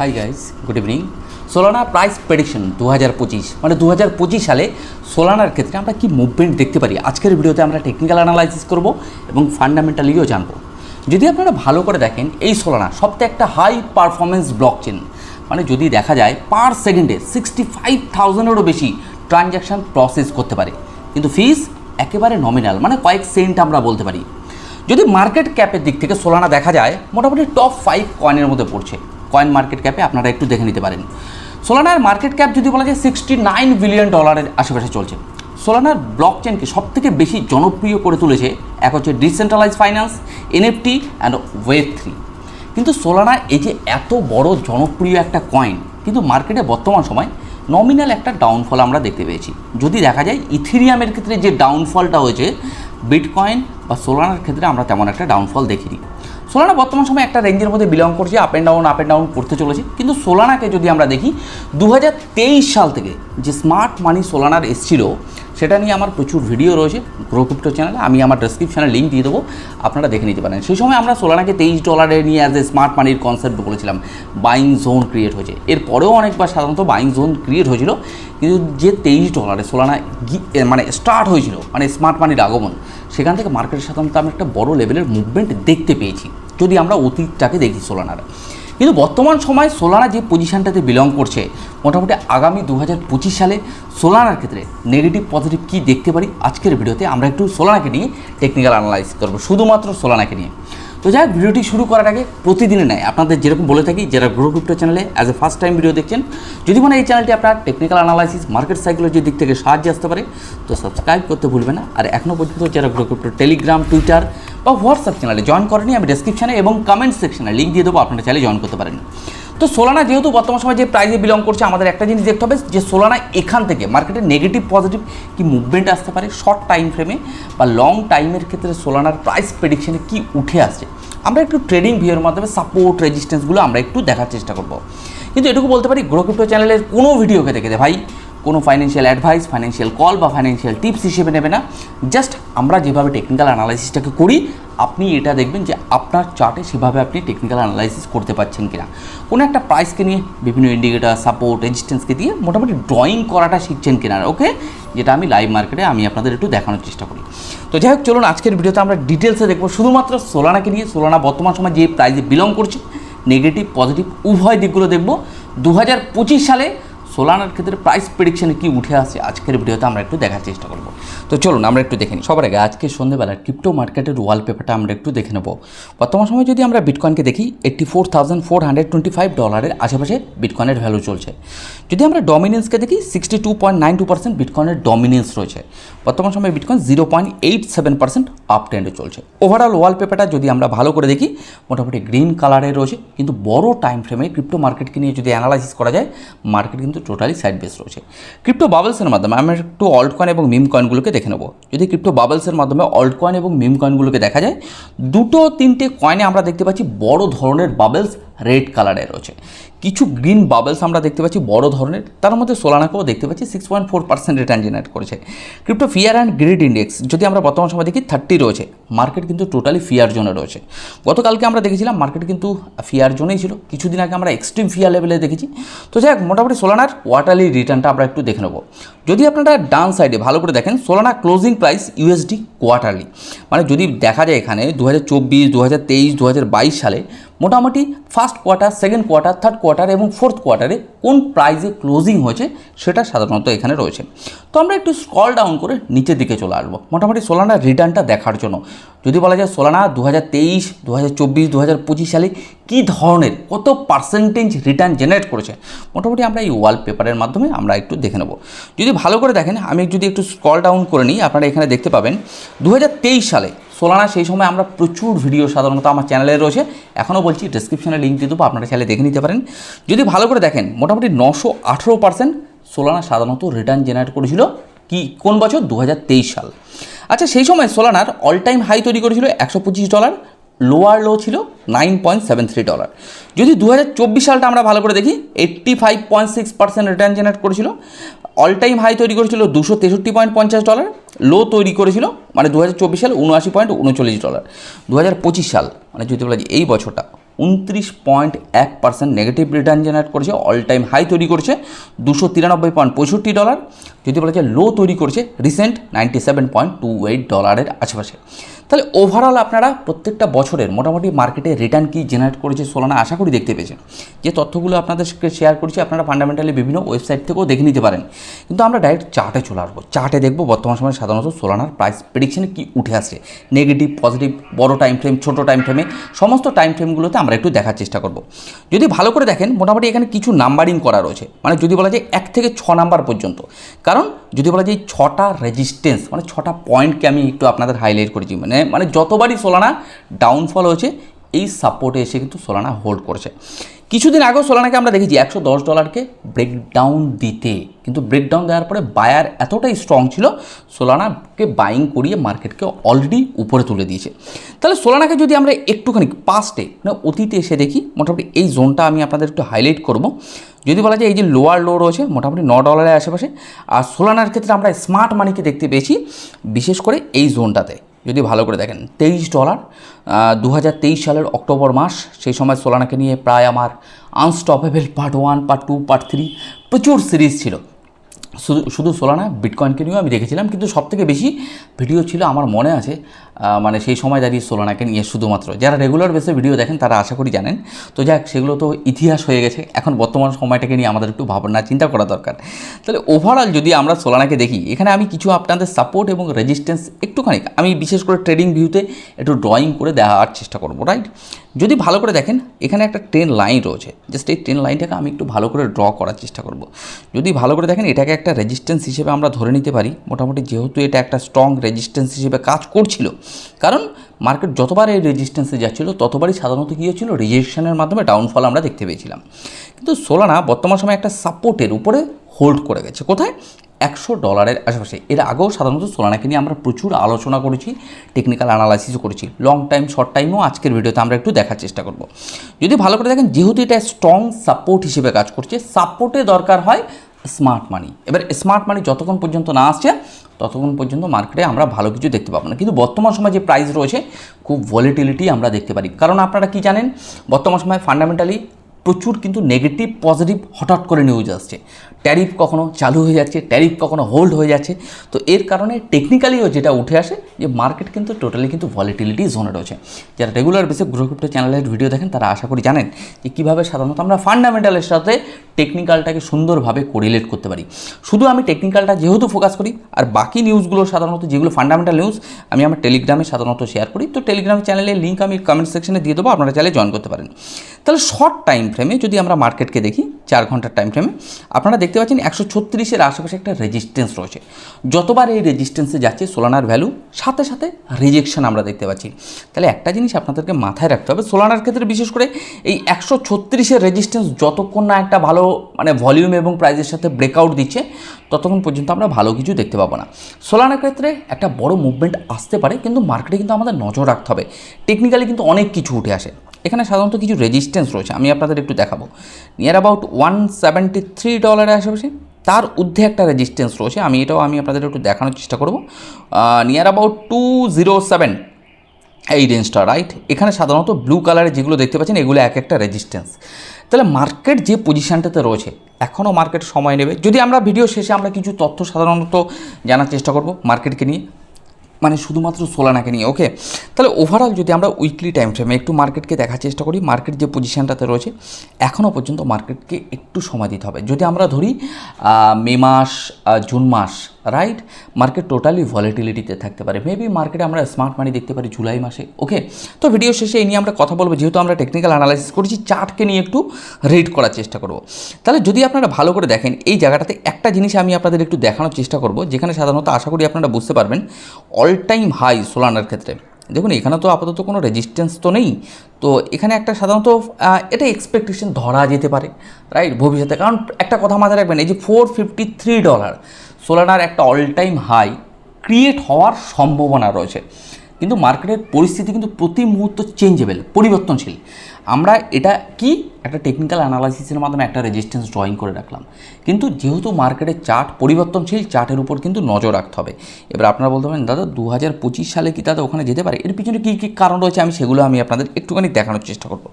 Hi guys good evening Solana price prediction দু হাজার পঁচিশ মানে দু হাজার পঁচিশ সালে সোলানার ক্ষেত্রে আমরা কি মুভমেন্ট দেখতে পারি? আজকের ভিডিওতে আমরা টেকনিক্যাল অ্যানালাইসিস করব এবং ফান্ডামেন্টালিও জানব। যদি আপনারা ভালো করে দেখেন, এই সোলানা সবথেকে একটা হাই পারফরমেন্স ব্লক চেন মানে যদি দেখা যায় পার সেকেন্ডে সিক্সটি ফাইভ থাউজেন্ডেরও বেশি ট্রানজ্যাকশান প্রসেস করতে পারে। কিন্তু ফিস একেবারে নমিনাল মানে কয়েক সেন্ট আমরা বলতে পারি। যদি মার্কেট ক্যাপের দিক থেকে সোলানা দেখা যায়, মোটামুটি টপ ফাইভ কয়েনের মধ্যে পড়ছে। কয়েন মার্কেট ক্যাপে আপনারা একটু দেখে নিতে পারেন। সোলানার মার্কেট ক্যাপ যদি বলা যায় সিক্সটি নাইন বিলিয়ন ডলারের আশেপাশে চলছে। সোলানার ব্লক চেনকে সব থেকে বেশি জনপ্রিয় করে তুলেছে এক হচ্ছে decentralize finance NFT and web three কিন্তু সোলানা এই যে এত বড় জনপ্রিয় একটা কয়েন কিন্তু মার্কেটে বর্তমান সময় নমিনাল একটা ডাউনফল আমরা দেখতে পেয়েছি। যদি দেখা যায় ইথিরিয়ামের ক্ষেত্রে যে ডাউনফলটা হয়েছে বিটকয়েন বা সোলানার ক্ষেত্রে আমরা তেমন একটা ডাউনফল দেখিনি। সোলানা বর্তমান সময় একটা রেঞ্জের মধ্যে বিলং করছে up and down up and down করতে চলেছে। কিন্তু সোলানাকে যদি আমরা দেখি দু হাজার তেইশ সাল থেকে যে স্মার্ট মানি সোলানার এসছিল, সেটা নিয়ে আমার প্রচুর ভিডিও রয়েছে গ্রো চ্যানেলে আমি আমার ডেসক্রিপশানে লিঙ্ক দিয়ে দেবো, আপনারা দেখে নিতে পারেন। সেই সময় আমরা সোলানাকে তেইশ ডলারে নিয়ে অ্যাজ এ স্মার্ট মানির কনসেপ্ট বলেছিলাম বাইং জোন ক্রিয়েট হয়েছে। এরপরেও অনেকবার সাধারণত বাইং জোন ক্রিয়েট হয়েছিল, কিন্তু যে তেইশ ডলারে সোলানা মানে স্টার্ট হয়েছিল মানে স্মার্ট মানির আগমন, সেখান থেকে মার্কেটে সাধারণত আমরা একটা বড় লেভেলের মুভমেন্ট দেখতে পেয়েছি। যদি আমরা অতীতটাকে দেখি সোলানার। কিন্তু বর্তমান সময় সোলানা যে পজিশানটাতে বিলং করছে, মোটামুটি আগামী দু হাজার পঁচিশ সালে সোলানার ক্ষেত্রে নেগেটিভ পজিটিভ কী দেখতে পারি আজকের ভিডিওতে আমরা একটু সোলানাকে নিয়ে টেকনিক্যাল অ্যানালাইজ করব, শুধুমাত্র সোলানাকে নিয়ে। তো যাই ভিডিওটি শুরু করার আগে প্রতিদিনে নেয় আপনাদের যেরকম বলে থাকি, যারা গ্রো ক্রিপ্টো চ্যানেলে as a first time video দেখছেন, যদি মানে এই চ্যানেলটি আপনার টেকনিক্যাল অ্যানালাইসিস মার্কেট সাইকোলজির দিক থেকে সাহায্য আসতে পারে, তো সাবস্ক্রাইব করতে ভুলবেন না। আর এখনও পর্যন্ত যারা গ্রো ক্রিপ্টো টেলিগ্রাম টুইটার বা হোয়াটসঅ্যাপ চ্যানেলে জয়েন করেনি আমি ডেসক্রিপশনে এবং কমেন্ট সেকশনে লিঙ্ক দিয়ে দেবো, আপনারা চাইলে জয়েন করতে পারেন। তো সোলানা যেহেতু বর্তমান সময় যে প্রাইজে বিলং করছে, আমাদের একটা জিনিস দেখতে হবে, যে সোলানা এখান থেকে মার্কেটে নেগেটিভ পজিটিভ কি মুভমেন্ট আসতে পারে শর্ট টাইম ফ্রেমে বা লং টাইমের ক্ষেত্রে সোলানার প্রাইস প্রেডিকশানে কি উঠে আসছে? আমরা একটু ট্রেডিং ভিউর মাধ্যমে সাপোর্ট রেজিস্ট্যান্সগুলো আমরা একটু দেখার চেষ্টা করব। কিন্তু এটুকু বলতে পারি গ্রো ক্রিপ্টো চ্যানেলের কোনো ভিডিওকে দেখে দে ভাই কোনো ফাইন্যান্সিয়াল অ্যাডভাইস ফাইন্যান্সিয়াল কল বা ফাইন্যান্সিয়াল টিপস হিসেবে নেবে না। জাস্ট আমরা যেভাবে টেকনিক্যাল অ্যানালাইসিসটাকে করি, আপনি এটা দেখবেন যে আপনার চার্টে সেভাবে আপনি টেকনিক্যাল অ্যানালাইসিস করতে পারছেন কিনা। কোনো একটা প্রাইসকে নিয়ে বিভিন্ন ইন্ডিকেটার সাপোর্ট রেজিস্ট্যান্সকে দিয়ে মোটামুটি ড্রয়িং করাটা শিখছেন কিনা ওকে যেটা আমি লাইভ মার্কেটে আমি আপনাদের একটু দেখানোর চেষ্টা করি। তো যাই হোক, চলুন আজকের ভিডিওতে আমরা ডিটেলসে দেখব। শুধুমাত্র সোলানাকে নিয়ে সোলানা বর্তমান সময় যে প্রাইজে বিলং করছে নেগেটিভ পজিটিভ উভয় দিকগুলো দেখব। দু হাজার পঁচিশ সালে সোলানার ক্ষেত্রে প্রাইস প্রেডিকশনে কি উঠে আসে আজকের ভিডিওতে আমরা একটু দেখার চেষ্টা করব। তো চলুন, আমরা একটু দেখে নিই। সবার আগে আজকে সন্ধ্যেবেলা ক্রিপ্টো মার্কেটের ওয়াল ওয়ালপেপারটা আমরা একটু দেখে নেব। বর্তমান সময় যদি আমরা বিটকয়েনকে দেখি eighty four thousand four hundred twenty five ডলারের আশেপাশে বিটকয়েনের ভ্যালু চলছে। যদি আমরা ডমিনেন্সকে দেখি sixty two point nine two percent বিটকয়েনের dominance রয়েছে। বর্তমান সময়ে bitcoin zero point eight seven percent up ট্রেন্ডে চলছে। ওভারঅল ওয়ালপেপারটা যদি আমরা ভালো করে দেখি, মোটামুটি গ্রিন কালারে রয়েছে। কিন্তু বড় টাইম ফ্রেমে ক্রিপ্টো মার্কেটকে নিয়ে যদি অ্যানালাইসিস করা যায় মার্কেট কিন্তু টোটালি সাইড বেস রয়েছে। ক্রিপ্টো বাবলসের মাধ্যমে আমরা একটু অল্ট কয়েন এবং মিম কয়েনগুলোকে দেখে নেব। যদি ক্রিপ্টো বাবলসের মাধ্যমে অল্ট কয়েন এবং মিম কয়েনগুলোকে দেখা যায়, দুটো তিনটে কয়েনে আমরা দেখতে পাচ্ছি বড় ধরনের বাবলস রেড কালারে রয়েছে। কিছু গ্রিন বাবলস আমরা দেখতে পাচ্ছি, বড় ধরনের। তার মধ্যে সোলানাকেও দেখতে পাচ্ছি six point four percent return generate করেছে। Crypto fear and greed index যদি আমরা বর্তমান সময় দেখি থার্টি রয়েছে। মার্কেট কিন্তু টোটালি ফিয়ার জোনে রয়েছে। গতকালকে আমরা দেখেছিলাম মার্কেট কিন্তু ফিয়ার জোনেই ছিল। কিছুদিন আগে আমরা এক্সট্রিম ফিয়ার লেভেলে দেখেছি। তো যাই হোক, মোটামুটি সোলানার কোয়ার্টারলি রিটার্নটা আমরা একটু দেখে নেব। যদি আপনারা ডান সাইডে ভালো করে দেখেন Solana closing price USD quarterly মানে যদি দেখা যায় এখানে দু হাজার চব্বিশ দু হাজার তেইশ দু হাজার বাইশ সালে মোটামুটি first quarter second quarter third quarter এবং ফোর্থ কোয়ার্টারে কোন প্রাইজে ক্লোজিং হয়েছে সেটা সাধারণত এখানে রয়েছে। তো আমরা একটু স্কল ডাউন করে নিচের দিকে চলে আসব। মোটামুটি সোলানার রিটার্নটা দেখার জন্য। যদি বলা যায় সোলানা দু হাজার তেইশ দু হাজার চব্বিশ দু হাজার পঁচিশ সালে কী ধরনের, কত পার্সেন্টেজ রিটার্ন জেনারেট করেছে? মোটামুটি আমরা এই ওয়ালপেপারের মাধ্যমে আমরা একটু দেখে নেব। যদি ভালো করে দেখেন, আমি যদি একটু স্কল ডাউন করে নিই, আপনারা এখানে দেখতে পাবেন দু হাজার তেইশ সালে সোলানা, সেই সময় আমরা প্রচুর ভিডিও সাধারণত আমার চ্যানেলে রয়েছে। এখনও বলছি ডিসক্রিপশনে লিঙ্ক দিয়ে দেবো, আপনারা চাইলে দেখে নিতে পারেন। যদি ভালো করে দেখেন, মোটামুটি নশো আঠেরো পার্সেন্ট সোলানা সাধারণত রিটার্ন জেনারেট করেছিল কি, কোন বছর? দু হাজার তেইশ সাল। আচ্ছা সেই সময় সোলানার অল টাইম হাই তৈরি করেছিল একশো পঁচিশ ডলার লোয়ার লো ছিল nine point seven three dollar যদি দু হাজার চব্বিশ সালটা আমরা ভালো করে দেখি eighty five point six percent return generate করেছিল অল টাইম হাই তৈরি করেছিল দুশো তেষট্টি পয়েন্ট পঞ্চাশ ডলার লো তৈরি করেছিল মানে দু হাজার চব্বিশ সাল উনআশি পয়েন্ট উনচল্লিশ ডলার দু হাজার পঁচিশ সাল মানে যদি বলা যায় এই বছরটা উনত্রিশ পয়েন্ট এক পার্সেন্ট নেগেটিভ রিটার্ন জেনারেট করেছে অল টাইম হাই তৈরি করেছে দুশো তিরানব্বই পয়েন্ট পঁয়ষট্টি ডলার যদি বলা যায় লো তৈরি করেছে recent ninety seven point two eight ডলারের আশেপাশে। তাহলে ওভারঅল আপনারা প্রত্যেকটা বছরের মোটামুটি মার্কেটে রিটার্ন কি জেনারেট করেছে সোলানা আশা করি দেখতে পেয়েছেন। যে তথ্যগুলো আপনাদেরকে শেয়ার করছি, আপনারা ফান্ডামেন্টালি বিভিন্ন ওয়েবসাইট থেকেও দেখে নিতে পারেন। কিন্তু আমরা ডাইরেক্ট চার্টে চলে আসব। চার্টে দেখব বর্তমান সময়ে সাধারণত সোলানার প্রাইস প্রেডিকশনে কি উঠে আসছে। নেগেটিভ পজিটিভ বড় টাইম ফ্রেম ছোটো টাইম ফ্রেমে সমস্ত টাইম ফ্রেমগুলোতে আমরা একটু দেখার চেষ্টা করব। যদি ভালো করে দেখেন, মোটামুটি এখানে কিছু নাম্বারিং করা রয়েছে। মানে যদি বলা যায় এক থেকে ছ নাম্বার পর্যন্ত। কারণ যদি বলা যায় ছটা রেজিস্ট্যান্স মানে ছটা পয়েন্টকে আমি একটু আপনাদের হাইলাইট করেছি। মানে মানে যতবারই সোলানা ডাউনফল হয়েছে, এই সাপোর্টে এসে কিন্তু সোলানা হোল্ড করেছে। কিছুদিন আগেও সোলানাকে আমরা দেখেছি, একশো দশ ডলারকে ব্রেকডাউন দিতে। কিন্তু ব্রেকডাউন দেওয়ার পরে বায়ার এতটাই স্ট্রং ছিল সোলানাকে বাইং করিয়ে মার্কেটকে অলরেডি উপরে তুলে দিয়েছে। তাহলে সোলানাকে যদি আমরা একটুখানি পাস্টে মানে অতীতে এসে দেখি, মোটামুটি এই জোনটা আমি আপনাদের একটু হাইলাইট করব। যদি বলা যায় এই যে লোয়ার লো রয়েছে, মোটামুটি ন ডলারের আশেপাশে, আর সোলানার ক্ষেত্রে আমরা স্মার্ট মানিকে দেখতে পেয়েছি, বিশেষ করে এই জোনটাতে যদি ভালো করে দেখেন, তেইশ ডলার দু হাজার তেইশ সালের অক্টোবর মাস, সেই সময় সোলানাকে নিয়ে প্রায় আমার unstoppable part one part two part three প্রচুর সিরিজ ছিল। শুধু শুধু সোলানা বিটকয়েনকে নিয়েও আমি দেখেছিলাম, কিন্তু সবথেকে বেশি ভিডিও ছিল, আমার মনে আছে মানে সেই সময় দাঁড়িয়ে সোলানাকে নিয়ে শুধুমাত্র। যারা রেগুলার বেসে ভিডিও দেখেন, তারা আশা করি জানেন। তো যাক, সেগুলো তো ইতিহাস হয়ে গেছে। এখন বর্তমান সময়টাকে নিয়ে আমাদের একটু ভাবনা, চিন্তা করা দরকার। তাহলে ওভারঅল যদি আমরা সোলানাকে দেখি, এখানে আমি কিছু আপনাদের সাপোর্ট এবং রেজিস্ট্যান্স একটুখানি, আমি বিশেষ করে ট্রেডিং ভিউতে একটু ড্রয়িং করে দেওয়ার চেষ্টা করব রাইট যদি ভালো করে দেখেন, এখানে একটা ট্রেন লাইন রয়েছে। জাস্ট এই ট্রেন লাইনটাকে আমি একটু ভালো করে ড্র করার চেষ্টা করব। যদি ভালো করে দেখেন, এটাকে একটা রেজিস্ট্যান্স হিসেবে আমরা ধরে নিতে পারি। মোটামুটি যেহেতু এটা একটা স্ট্রং রেজিস্ট্যান্স হিসেবে কাজ করছিল কারণ মার্কেট যতবার এই রেজিস্ট্যান্সে যাচ্ছিল, ততবারই সাধারণত কী হচ্ছিল রিজেকশনের মাধ্যমে ডাউনফল আমরা দেখতে পেয়েছিলাম। কিন্তু সোলানা বর্তমান সময়ে একটা সাপোর্টের উপরে হোল্ড করে গেছে। কোথায়? একশো ডলারের আশেপাশে। এর আগেও সাধারণত সোলানাকে নিয়ে আমরা প্রচুর আলোচনা করেছি টেকনিক্যাল অ্যানালাইসিসও করেছি। লং টাইম শর্ট টাইমও আজকের ভিডিওতে আমরা একটু দেখার চেষ্টা করব। যদি ভালো করে দেখেন, যেহেতু এটা স্ট্রং সাপোর্ট হিসেবে কাজ করছে সাপোর্টে দরকার হয় স্মার্ট মানি এবার স্মার্ট মানি যতক্ষণ পর্যন্ত না আসছে, ততক্ষণ পর্যন্ত মার্কেটে আমরা ভালো কিছু দেখতে পাবো না। কিন্তু বর্তমান সময় যে প্রাইস রয়েছে, খুব ভলিটিলিটি আমরা দেখতে পারি। কারণ আপনারা কি জানেন, বর্তমান সময় ফান্ডামেন্টালি প্রচুর কিন্তু নেগেটিভ পজিটিভ হঠাৎ করে নিউজ আসছে। ট্যারিফ কখনো চালু হয়ে যাচ্ছে ট্যারিফ কখনো হোল্ড হয়ে যাচ্ছে। তো এর কারণে টেকনিক্যালিও যেটা উঠে আসে, যে মার্কেট কিন্তু টোটালি কিন্তু ভলিটিলিটি জোনে রয়েছে। যারা রেগুলার বেসে গ্রো চ্যানেলের ভিডিও দেখেন, তারা আশা করি জানেন যে কীভাবে সাধারণত আমরা ফান্ডামেন্টালের সাথে টেকনিক্যালটাকে সুন্দরভাবে কোরিলেট করতে পারি। শুধু আমি টেকনিক্যালটা যেহেতু ফোকাস করি, আর বাকি নিউজগুলো সাধারণত যেগুলো ফান্ডামেন্টাল নিউজ আমি আমার টেলিগ্রামে সাধারণত শেয়ার করি। তো টেলিগ্রাম চ্যানেলের লিঙ্ক আমি কমেন্ট সেকশনে দিয়ে দেবো, আপনারা চাইলে জয়েন করতে পারেন। তাহলে শর্ট টাইম ফ্রেমে যদি আমরা মার্কেটকে দেখি, চার ঘণ্টার টাইম ফ্রেমে আপনারা দেখতে পাচ্ছেন একশো ছত্রিশের আশেপাশে একটা রেজিস্ট্যান্স রয়েছে। যতবার এই রেজিস্ট্যান্সে যাচ্ছে সোলানার ভ্যালু সাথে সাথে রিজেকশন আমরা দেখতে পাচ্ছি। তাহলে একটা জিনিস আপনাদেরকে মাথায় রাখতে হবে সোলানার ক্ষেত্রে বিশেষ করে এই একশো ছত্রিশের রেজিস্ট্যান্স যতক্ষণ না একটা ভালো মানে ভলিউম এবং প্রাইজের সাথে ব্রেকআউট দিচ্ছে, ততক্ষণ পর্যন্ত আমরা ভালো কিছু দেখতে পাবো না। সোলানার ক্ষেত্রে একটা বড় মুভমেন্ট আসতে পারে, কিন্তু মার্কেটে কিন্তু আমাদের নজর রাখতে হবে। টেকনিক্যালি কিন্তু অনেক কিছু উঠে আসে। এখানে সাধারণত কিছু রেজিস্ট্যান্স রয়েছে, আমি আপনাদের একটু দেখাবো। Near about one seventy three ডলারের আশেপাশে, তার ঊর্ধ্বে একটা রেজিস্ট্যান্স রয়েছে, আমি এটাও আমি আপনাদের একটু দেখানোর চেষ্টা করব। Near about two zero seven এই রেঞ্জটা রাইট এখানে সাধারণত ব্লু কালারের যেগুলো দেখতে পাচ্ছেন, এগুলো এক একটা রেজিস্ট্যান্স তাহলে মার্কেট যে পজিশানটাতে রয়েছে, এখনও মার্কেট সময় নেবে। যদি আমরা ভিডিও শেষে আমরা কিছু তথ্য সাধারণত জানার চেষ্টা করব মার্কেটকে নিয়ে। মানে শুধুমাত্র সোলানাকে নিয়ে ওকে তাহলে ওভারঅল যদি আমরা উইকলি টাইম ফ্রেমে একটু মার্কেটকে দেখার চেষ্টা করি মার্কেট যে পজিশানটাতে রয়েছে, এখনও পর্যন্ত মার্কেটকে একটু সময় দিতে হবে। যদি আমরা ধরি মে মাস জুন মাস রাইট মার্কেট টোটালি ভলিটিলিটিতে থাকতে পারে। মেবি মার্কেটে আমরা স্মার্ট মানি দেখতে পারি জুলাই মাসে ওকে তো ভিডিও শেষে এই নিয়ে আমরা কথা বলব, যেহেতু আমরা টেকনিক্যাল অ্যানালাইসিস করেছি চার্টকে নিয়ে একটু রিড করার চেষ্টা করব। তাহলে যদি আপনারা ভালো করে দেখেন, এই জায়গাটাতে একটা জিনিস আমি আপনাদের একটু দেখানোর চেষ্টা করব, যেখানে সাধারণত আশা করি আপনারা বুঝতে পারবেন অল টাইম হাই সোলানার ক্ষেত্রে। দেখুন, এখানে তো আপাতত কোনো রেজিস্ট্যান্স তো নেই। তো এখানে একটা সাধারণত এটা এক্সপেকটেশন ধরা যেতে পারে রাইট ভবিষ্যতে। কারণ একটা কথা মাথায় রাখবেন, এই যে ফোর ফিফটি থ্রি ডলার সোলানার একটা অল টাইম হাই ক্রিয়েট হওয়ার সম্ভাবনা রয়েছে। কিন্তু মার্কেটের পরিস্থিতি কিন্তু প্রতি মুহূর্ত চেঞ্জেবল পরিবর্তনশীল। আমরা এটা কি? একটা টেকনিক্যাল অ্যানালাইসিসের মাধ্যমে একটা রেজিস্ট্যান্স ড্রয়িং করে রাখলাম। কিন্তু যেহেতু মার্কেটের চার্ট পরিবর্তনশীল চার্টের উপর কিন্তু নজর রাখতে হবে। এবার আপনারা বলতে পারেন, দাদা দু হাজার পঁচিশ সালে কি দাদা ওখানে যেতে পারে? এর পিছনে কী কী কারণ রয়েছে? আমি সেগুলো আমি আপনাদের একটুখানি দেখানোর চেষ্টা করব।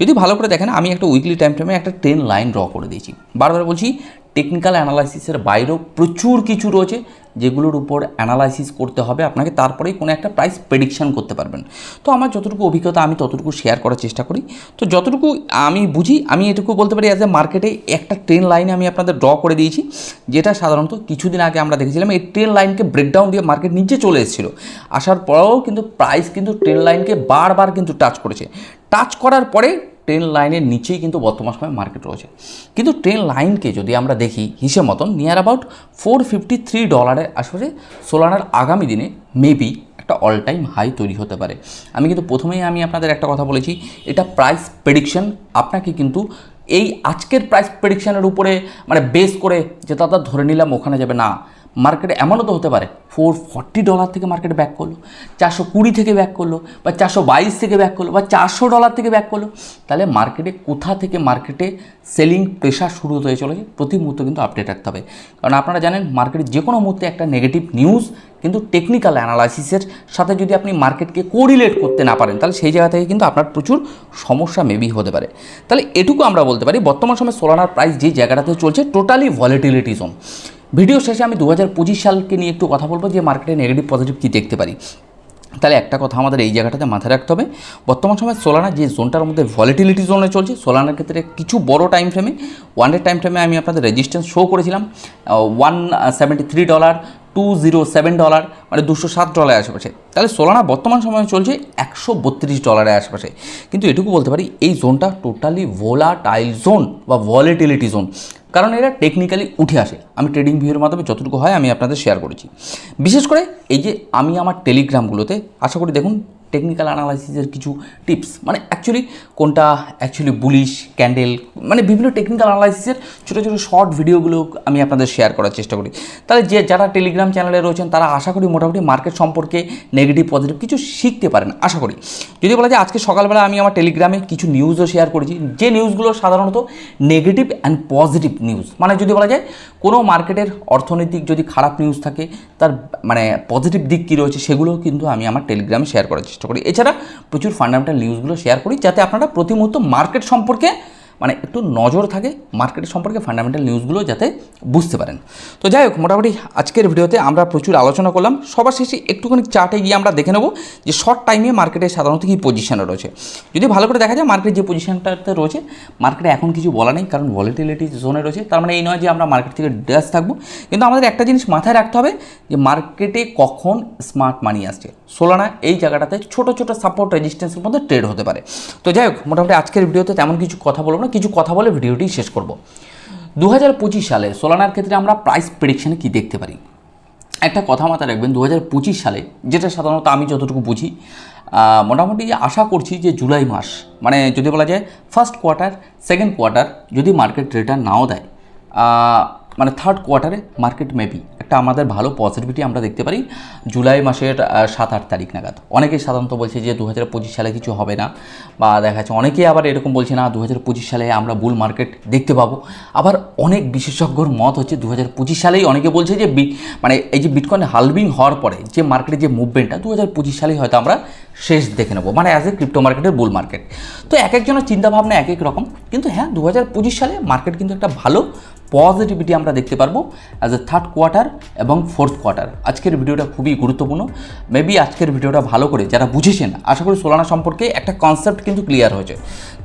যদি ভালো করে দেখেন, আমি একটা উইকলি টাইম ফ্রেমে একটা ট্রেন লাইন ড্র করে দিয়েছি। বারবার বলছি টেকনিক্যাল অ্যানালাইসিসের বাইরেও প্রচুর কিছু রয়েছে যেগুলোর উপর অ্যানালাইসিস করতে হবে। আপনাকে তারপরেই কোনো একটা প্রাইস প্রেডিকশান করতে পারবেন। তো আমার যতটুকু অভিজ্ঞতা আমি ততটুকু শেয়ার করার চেষ্টা করি। তো যতটুকু আমি বুঝি, আমি এটুকু বলতে পারি অ্যাজ এ মার্কেটে একটা ট্রেন লাইনে আমি আপনাদের ড্র করে দিয়েছি, যেটা সাধারণত কিছুদিন আগে আমরা দেখেছিলাম, এই ট্রেন লাইনকে ব্রেকডাউন দিয়ে মার্কেট নিচে চলে এসেছিল। আসার পরেও কিন্তু প্রাইস কিন্তু ট্রেন লাইনকে বারবার কিন্তু টাচ করেছে। টাচ করার পরে ট্রেন লাইনের নিচেই কিন্তু বর্তমান সময় মার্কেট রয়েছে। কিন্তু ট্রেন লাইনকে যদি আমরা দেখি হিসেব মতন near about four fifty three ডলারের আশেপাশে সোলানার আগামী দিনে মেবি একটা অল টাইম হাই তৈরি হতে পারে। আমি কিন্তু প্রথমেই আমি আপনাদের একটা কথা বলেছি, এটা প্রাইস প্রেডিকশন আপনাকে কিন্তু এই আজকের প্রাইস প্রেডিকশানের উপরে মানে বেস করে যে দাদা ধরে নিলাম ওখানে যাবে না। মার্কেটে এমনও তো হতে পারে। ফোর ফর্টি ডলার থেকে মার্কেট ব্যাক করল, চারশো কুড়ি থেকে ব্যাক করল, বা চারশো বাইশ থেকে ব্যাক করল, বা চারশো ডলার থেকে ব্যাক করল। তাহলে মার্কেটে কোথা থেকে মার্কেটে সেলিং প্রেশার শুরু হতে চলেছে, প্রতি মুহূর্তে কিন্তু আপডেট রাখতে হবে। কারণ আপনারা জানেন মার্কেটে যে কোনো মুহূর্তে একটা নেগেটিভ নিউজ কিন্তু টেকনিক্যাল অ্যানালাইসিসের সাথে যদি আপনি মার্কেটকে কোরিলেট করতে না পারেন, তাহলে সেই জায়গা থেকে কিন্তু আপনার প্রচুর সমস্যা মেবি হতে পারে। তাহলে এটুকু আমরা বলতে পারি, বর্তমান সময় সোলানার প্রাইস যে জায়গাটাতে চলছে টোটালি ভলিটিলিটি জোন ভিডিও শেষে আমি দু হাজার পঁচিশ সালকে নিয়ে একটু কথা বলব যে মার্কেটে নেগেটিভ পজিটিভ কী দেখতে পারি। তাহলে একটা কথা আমাদের এই জায়গাটাতে মাথায় রাখতে হবে। বর্তমান সময় সোলানা যে জোনটার মধ্যে ভলিটিলিটি জোনে চলছে সোলানার ক্ষেত্রে কিছু বড় টাইম ফ্রেমে ওয়ান ডে টাইম ফ্রেমে আমি আপনাদের রেজিস্ট্যান্স শো করেছিলাম one seventy three dollar two zero seven dollar মানে দুশো সাত ডলারের আশেপাশে। তাহলে সোলানা বর্তমান সময়ে চলছে একশো বত্রিশ ডলারের আশেপাশে। কিন্তু এটুকু বলতে পারি, এই জোনটা টোটালি ভোলাটাইল জোন বা ভলিটিলিটি জোন কারণ এরা টেকনিক্যালি উঠে আসে। আমি ট্রেডিং ভিউর মাধ্যমে যতটুকু হয় আমি আপনাদের শেয়ার করেছি। বিশেষ করে এই যে আমি আমার টেলিগ্রামগুলোতে আশা করি দেখুন টেকনিক্যাল অ্যানালাইসিসের কিছু টিপস মানে অ্যাকচুয়ালি কোনটা অ্যাকচুয়ালি বুলিশ ক্যান্ডেল মানে বিভিন্ন টেকনিক্যাল অ্যানালাইসিসের ছোটো ছোটো শর্ট ভিডিওগুলো আমি আপনাদের শেয়ার করার চেষ্টা করি। তাহলে যে যারা টেলিগ্রাম চ্যানেলে রয়েছেন, তারা আশা করি মোটামুটি মার্কেট সম্পর্কে নেগেটিভ পজিটিভ কিছু শিখতে পারেন, আশা করি। যদি বলা যায় আজকে সকালবেলা আমি আমার টেলিগ্রামে কিছু নিউজও শেয়ার করেছি, যে নিউজগুলো সাধারণত নেগেটিভ অ্যান্ড পজিটিভ নিউজ মানে যদি বলা যায় কোনো মার্কেটের অর্থনৈতিক যদি খারাপ নিউজ থাকে, তার মানে পজিটিভ দিক কী রয়েছে, সেগুলোও কিন্তু আমি আমার টেলিগ্রামে শেয়ার করার চেষ্টা করি। এছাড়া প্রচুর ফান্ডামেন্টাল নিউজগুলো শেয়ার করি যাতে আপনারা প্রতি মুহূর্ত মার্কেট সম্পর্কে মানে একটু নজর থাকে মার্কেট সম্পর্কে ফান্ডামেন্টাল নিউজগুলো যাতে বুঝতে পারেন। তো যাই হোক, মোটামুটি আজকের ভিডিওতে আমরা প্রচুর আলোচনা করলাম। সবার শেষে একটুখানি চার্টে গিয়ে আমরা দেখে নেব যে শর্ট টাইমে মার্কেটে সাধারণত কী পজিশনে রয়েছে। যদি ভালো করে দেখা যায় মার্কেট যে পজিশনটাতে রয়েছে মার্কেটে এখন কিছু বলা নেই কারণ ভলিটিলিটি জোনে রয়েছে। তার মানে এই নয় যে আমরা মার্কেট থেকে ড্যাস থাকব। কিন্তু আমাদের একটা জিনিস মাথায় রাখতে হবে যে মার্কেটে কখন স্মার্ট মানি আসছে। সোলানা এই জায়গাটাতে ছোট ছোট সাপোর্ট রেজিস্ট্যান্সের মধ্যে ট্রেড হতে পারে। তো যাই হোক, মোটামুটি আজকের ভিডিওতে তেমন কিছু কথা বলব না, কিছু কথা বলে ভিডিওটি শেষ করব। দু হাজার পঁচিশ সালে সোলানার ক্ষেত্রে আমরা প্রাইস প্রেডিকশানে কী দেখতে পারি? একটা কথা মাথায় রাখবেন দু হাজার পঁচিশ সালে যেটা সাধারণত আমি যতটুকু বুঝি মোটামুটি আশা করছি যে জুলাই মাস মানে যদি বলা যায় ফার্স্ট কোয়ার্টার সেকেন্ড কোয়ার্টার যদি মার্কেট রিটার্ন নাও দেয় মানে থার্ড কোয়ার্টারে মার্কেট মেবি একটা আমাদের ভালো পজিটিভিটি আমরা দেখতে পারি। জুলাই মাসের সাত, আট তারিখ নাগাদ। অনেকেই সাধারণত বলছে যে দু হাজার পঁচিশ সালে কিছু হবে না বা দেখা যাচ্ছে অনেকেই আবার এরকম বলছে না দু হাজার পঁচিশ সালে আমরা বুল মার্কেট দেখতে পাবো। আবার অনেক বিশেষজ্ঞর মত হচ্ছে দু হাজার পঁচিশ সালেই অনেকে বলছে যে মানে এই যে বিটকয়েন হালভিং হওয়ার পরে যে মার্কেটে যে মুভমেন্টটা দু হাজার পঁচিশ সালেই হয়তো আমরা শেষ দেখে নেব। মানে অ্যাজ এ ক্রিপ্টো মার্কেটের বুল মার্কেট তো এক একজনের চিন্তাভাবনা এক এক রকম। কিন্তু হ্যাঁ দু পঁচিশ সালে মার্কেট কিন্তু একটা ভালো পজিটিভিটি আমরা দেখতে পারব অ্যাজ এ থার্ড কোয়ার্টার এবং ফোর্থ কোয়ার্টার আজকের ভিডিওটা খুবই গুরুত্বপূর্ণ। মেবি আজকের ভিডিওটা ভালো করে যারা বুঝেছেন, আশা করি সোলানা সম্পর্কে একটা কনসেপ্ট কিন্তু ক্লিয়ার হয়েছে।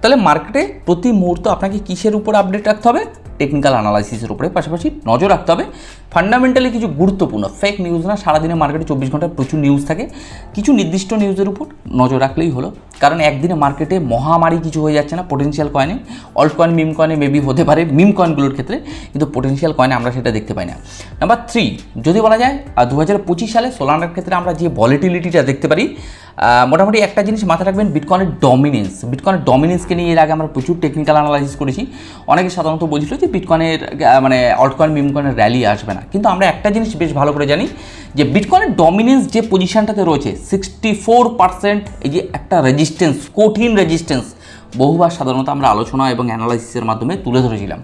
তাহলে মার্কেটে প্রতি মুহূর্ত আপনাকে কিসের উপর আপডেট রাখতে হবে? টেকনিক্যাল অ্যানালাইসিসের উপরে। পাশাপাশি নজর রাখতে হবে ফান্ডামেন্টালি কিছু গুরুত্বপূর্ণ ফেক নিউজ না, সারাদিনে মার্কেটে চব্বিশ ঘন্টায় প্রচুর নিউজ থাকে। কিছু নির্দিষ্ট নিউজের উপর নজর রাখলেই হলো, কারণ একদিনে মার্কেটে মহামারী কিছু হয়ে যাচ্ছে না পোটেনশিয়াল কয়েনে অল্ট কয়েন মিম কয়েনে মেবি হতে পারে মিম কয়েনগুলোর ক্ষেত্রে, কিন্তু পোটেনশিয়াল কয়েনে আমরা সেটা দেখতে পাই না। নাম্বার থ্রি যদি বলা যায় দু হাজার পঁচিশ সালে সোলানার ক্ষেত্রে আমরা যে ভলিটিলিটিটা দেখতে পারি মোটামুটি একটা জিনিস মাথায় রাখবেন বিটকয়েনের ডমিনেন্স বিটকয়েনের ডমিনেন্সকে নিয়ে এর আগে আমরা প্রচুর টেকনিক্যাল অ্যানালাইসিস করেছি। অনেকে সাধারণত বলছিল যে বিটকয়েনের মানে অল্টকয়েন মিমকয়েনের র্যালি আসবে কিন্তু আমরা একটা জিনিস বেশ ভালো করে জানি যে বিটকয়েনের ডমিনেন্স যে পজিশানটাতে রয়েছে সিক্সটি ফোর পার্সেন্ট এই যে একটা রেজিস্ট্যান্স কঠিন রেজিস্ট্যান্স বহুবার সাধারণত আমরা আলোচনা এবং অ্যানালাইসিসের মাধ্যমে তুলে ধরেছিলাম।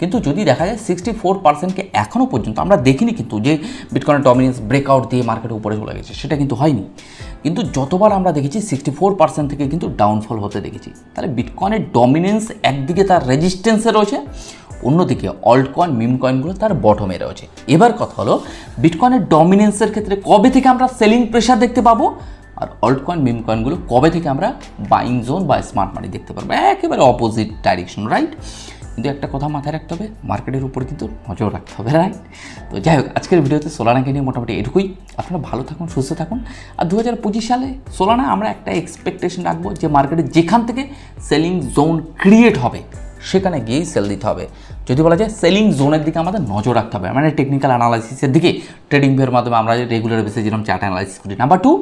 কিন্তু যদি দেখা যায় সিক্সটি ফোর পার্সেন্টকে এখনও পর্যন্ত আমরা দেখিনি কিন্তু যে বিটকয়েনের ডমিনেন্স ব্রেকআউট দিয়ে মার্কেটে উপরে চলে গেছে, সেটা কিন্তু হয়নি। কিন্তু যতবার আমরা দেখেছি সিক্সটি ফোর পার্সেন্ট থেকে কিন্তু ডাউনফল হতে দেখেছি। তাহলে বিটকয়েনের ডমিনেন্স একদিকে তার রেজিস্ট্যান্সে রয়েছে অন্যদিকে অল্ট কয়েন মিম কয়েনগুলো তার বটমে রয়েছে। এবার কথা হলো বিটকয়েনের ডমিনেন্সের ক্ষেত্রে কবে থেকে আমরা সেলিং প্রেশার দেখতে পাবো? আর অল্ট কয়েন মিম কয়েনগুলো কবে থেকে আমরা বাইং জোন বা স্মার্ট মানি দেখতে পারব? একেবারে অপোজিট ডাইরেকশন রাইট কিন্তু একটা কথা মাথায় রাখতে হবে মার্কেটের উপর কিন্তু নজর রাখতে হবে রাইট তো যাই হোক, আজকের ভিডিওতে সোলানাকে নিয়ে মোটামুটি এটুকুই। আপনারা ভালো থাকুন, সুস্থ থাকুন। আর দু হাজার পঁচিশ সালে সোলানা আমরা একটা এক্সপেকটেশন রাখব যে মার্কেটে যেখান থেকে সেলিং জোন ক্রিয়েট হবে। সেখানে গিয়েই সেল দিতে হবে। যদি বলা যায় সেলিং জোনের দিকে আমাদের নজর রাখতে হবে। মানে টেকনিক্যাল অ্যানালাইসিসের দিকে। ট্রেডিং ভের মাধ্যমে আমরা রেগুলার বেসে যেরকম চার্ট অ্যানালাইসিস করি। নাম্বার টু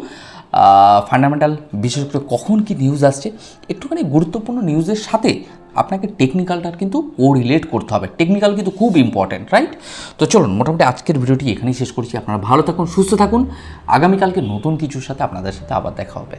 ফান্ডামেন্টাল বিশেষ করে কখন কি নিউজ আসছে, একটুখানি গুরুত্বপূর্ণ নিউজের সাথে আপনাকে টেকনিক্যালটার কিন্তু ও রিলেট করতে হবে। টেকনিক্যাল কিন্তু খুব ইম্পর্ট্যান্ট রাইট তো চলুন, মোটামুটি আজকের ভিডিওটি এখানেই শেষ করছি। আপনারা ভালো থাকুন, সুস্থ থাকুন। আগামীকালকে নতুন কিছুর সাথে আপনাদের সাথে আবার দেখা হবে।